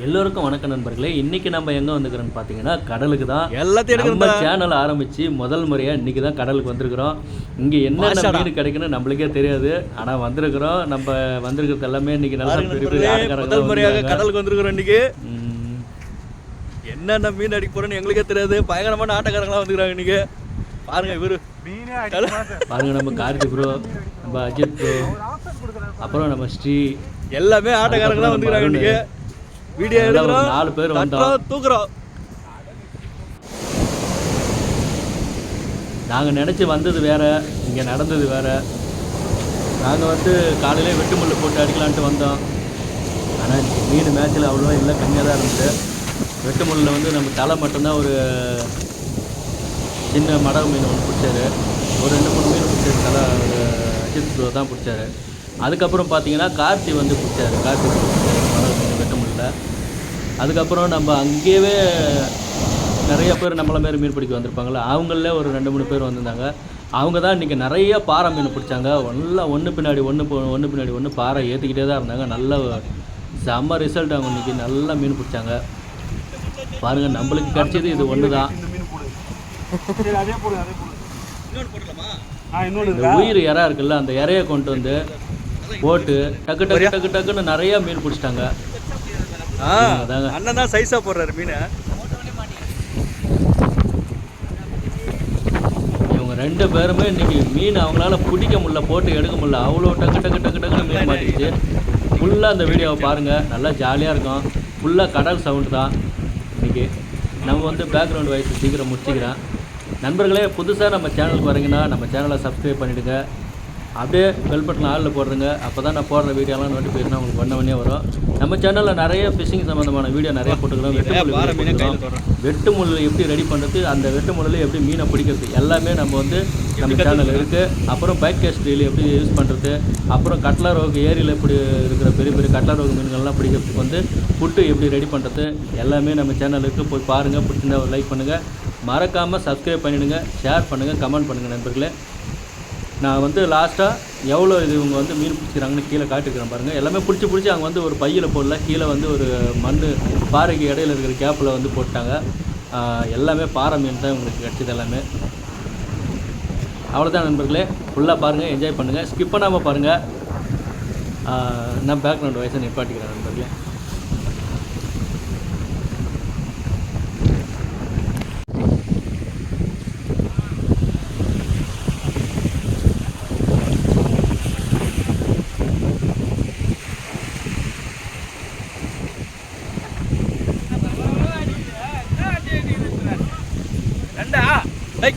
எல்லோருக்கும் வணக்கம் நண்பர்களே. இன்னைக்கு நம்ம எங்க வந்துக்கிறோம்னு பார்த்தீங்கன்னா கடலுக்கு தான். எல்லாத்தையும் நம்ம சேனல் ஆரம்பிச்சு முதல் முறையா இன்னைக்கு தான் கடலுக்கு வந்திருக்கிறோம். இங்க மாஷாடா. மீன் கிடைக்குன்னு நம்மளுக்கே தெரியாது. ஆனா வந்திருக்கிறோம். நம்ம வந்திருக்கிறது எல்லாமே இன்னைக்கு நல்லா முதல் முறையாக கடலுக்கு வந்திருக்கிறோம் இன்னைக்கு. என்னென்ன மீன் அடிக்க போறோம்னு எங்களுக்கே தெரியாது. பயங்கரமான ஆட்டக்காரங்களா வந்துக்கிறாங்க இன்னைக்கு. பாருங்க இவரு. பாருங்க நம்ம கார்த்தி ப்ரோ நம்ம அஜித் ப்ரோ அப்புறம் நம்ம ஸ்ரீ எல்லாமே ஆட்டக்காரங்களா அதுக்கப்புறம் வந்துக்கிறாங்க இன்னைக்கு. வீடியோ எடுக்கிறோம். நாலு பேர் வந்தோம். தூக்குறோம். நாங்கள் நினச்சி வந்தது வேற இங்கே நடந்தது வேற. நாங்கள் வந்து காலையிலே வெட்டு முள்ளு போட்டு அடிக்கலான்ட்டு வந்தோம். ஆனால் மீன் மேட்ச்சில் அவ்வளோவா இல்லை கம்மியாக தான் இருந்துச்சு. வெட்டு முள்ளில் வந்து நம்ம தலை மட்டும்தான் ஒரு சின்ன மடகு மீன் ஒன்று பிடிச்சாரு. ஒரு ரெண்டு மூணு மீன் பிடிச்சாரு. தலை அஜித் தான் பிடிச்சாரு. அதுக்கப்புறம் பார்த்தீங்கன்னா கார்த்தி வந்து பிடிச்சாரு. கார்த்தி முள்ளில் அதுக்கப்புறம் நம்ம அங்கேயே நிறைய பேர் நம்மள மாரி மீன் பிடிக்க வந்திருப்பாங்கள்ல அவங்கள ஒரு ரெண்டு மூணு பேர் வந்திருந்தாங்க. அவங்க தான் இன்றைக்கி நிறைய பாறை மீன் பிடிச்சாங்க. நல்லா ஒன்று பின்னாடி ஒன்று ஒன்று பின்னாடி ஒன்று பாறை ஏற்றிக்கிட்டே தான் இருந்தாங்க. நல்ல செம்ம ரிசல்ட் அவங்க இன்றைக்கி நல்லா மீன் பிடிச்சாங்க. பாருங்கள் நம்மளுக்கு கிடைச்சது இது ஒன்று தான் உயிர் இறா இருக்குல்ல அந்த இறையை கொண்டு வந்து போட்டு டக்கு டக்கு டக்கு டக்குன்னு நிறைய மீன் பிடிச்சிட்டாங்க. அண்ணன் தான் சைஸா போடுறாரு மீனை. இவங்க ரெண்டு பேருமே இன்னைக்கு மீன் அவங்களால பிடிக்க முடியல போட்டு எடுக்க முடியல. அவ்வளோ டக்கு டக்கு டக்கு டக்குன்னு மீன் மாட்டிக்கிச்சு. ஃபுல்லாக அந்த வீடியோவை பாருங்கள் நல்லா ஜாலியாக இருக்கும். ஃபுல்லாக கடல் சவுண்டு தான். இன்னைக்கு நம்ம வந்து பேக்ரவுண்ட் வாய்ஸ் சீக்கிரம் முடிச்சுக்கிறேன். நண்பர்களே புதுசாக நம்ம சேனலுக்கு வரீங்கன்னா நம்ம சேனலை சப்ஸ்கிரைப் பண்ணிவிடுங்க அப்படியே பெல் பட்டன் ஆளில் போடுறேங்க அப்போ தான் நான் போடுற வீடியோலாம் நோட்டிஃபிகேஷன் உங்களுக்கு பண்ண உடனே வரும். நம்ம சேனலில் நிறைய ஃபிஷிங் சம்மந்தமான வீடியோ நிறைய போட்டுக்கிறோம் வெட்டு. வெட்டு முள் எப்படி ரெடி பண்ணுறது அந்த வெட்டு முள்ளில் எப்படி மீனை பிடிக்கிறது எல்லாமே நம்ம வந்து நம்ம சேனல் இருக்குது அப்புறம் பைக் ரீல் எப்படி யூஸ் பண்ணுறது அப்புறம் கட்லா ரோகு ஏரியில் எப்படி இருக்கிற பெரிய பெரிய கட்லா ரோகு மீன்கள்லாம் பிடிக்கிறதுக்கு வந்து புட்டு எப்படி ரெடி பண்ணுறது எல்லாமே நம்ம சேனல் இருக்குது போய் பாருங்கள் பிடிச்சிருந்தா ஒரு லைக் பண்ணுங்கள் மறக்காமல் சப்ஸ்கிரைப் பண்ணிவிடுங்க ஷேர் பண்ணுங்கள் கமெண்ட் பண்ணுங்கள் நண்பர்களே. நான் வந்து லாஸ்ட்டாக எவ்வளோ இது இவங்க வந்து மீன் பிடிச்சிக்கிறாங்கன்னு கீழே காட்டிருக்கிறேன் பாருங்கள் எல்லாமே பிடிச்சி பிடிச்சி அவங்க வந்து ஒரு பையில் போடல. கீழே வந்து ஒரு மண் பாறைக்கு இடையில இருக்கிற கேப்பில் வந்து போட்டாங்க. எல்லாமே பாறை மீன் தான் உங்களுக்கு கிடச்சிது எல்லாமே. அவ்வளோதான் நண்பர்களே. ஃபுல்லாக பாருங்கள் என்ஜாய் பண்ணுங்கள் ஸ்கிப் பண்ணாமல் பாருங்கள் நான் பேக்ரவுண்ட் வயசை நிப்பாட்டிக்கிறேன் நண்பர்களே ரெண்டா டேய்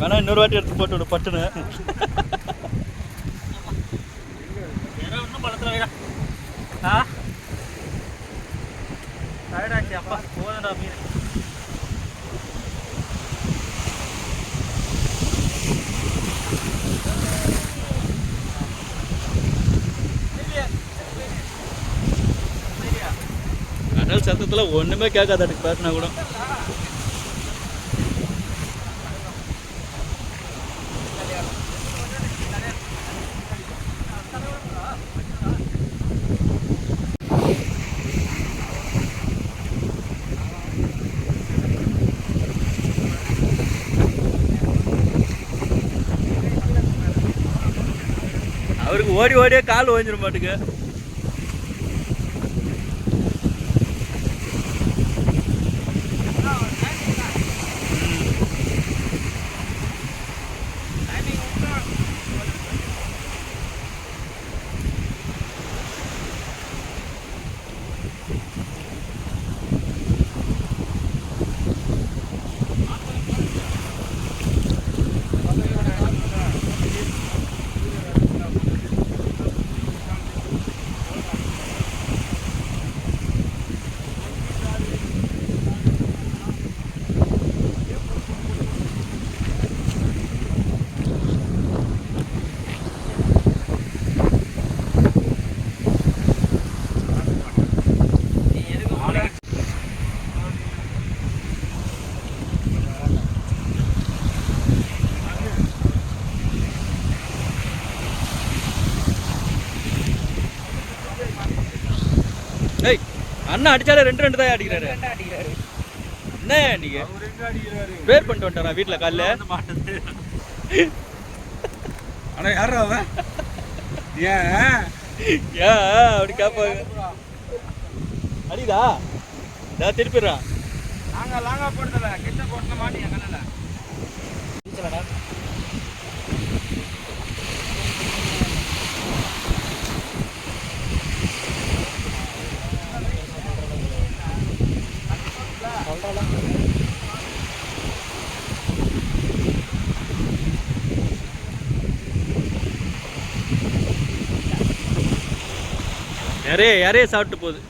வேணா இன்னொரு வாட்டி எடுத்து போட்டு விடு பட்டுன்னு. கடல் சத்தத்துல ஒண்ணுமே கேட்காது அதுக்கு பேசினா கூட. ஓடி ஓடியே கால் ஓஞ்சிட மாட்டுக்கு. அண்ணா அடிச்சாலே ரெண்டு ரெண்டு தான் அடிக்கிறாரு. என்ன நீங்க? பேர் பண்ணிட்டு வந்துட்டாரா வீட்டில் காலைல? அட யாரா அவன்? ஏன்? ஏன்? அப்படி கேட்பாங்க அடிதா நான் திருப்பிடுறான் நாங்க லாங்கா போடுறதுல கிட்ட போட்டுல மாட்டி என் கண்ணில் நிறைய நிறைய சாப்பிட்டு போகுது.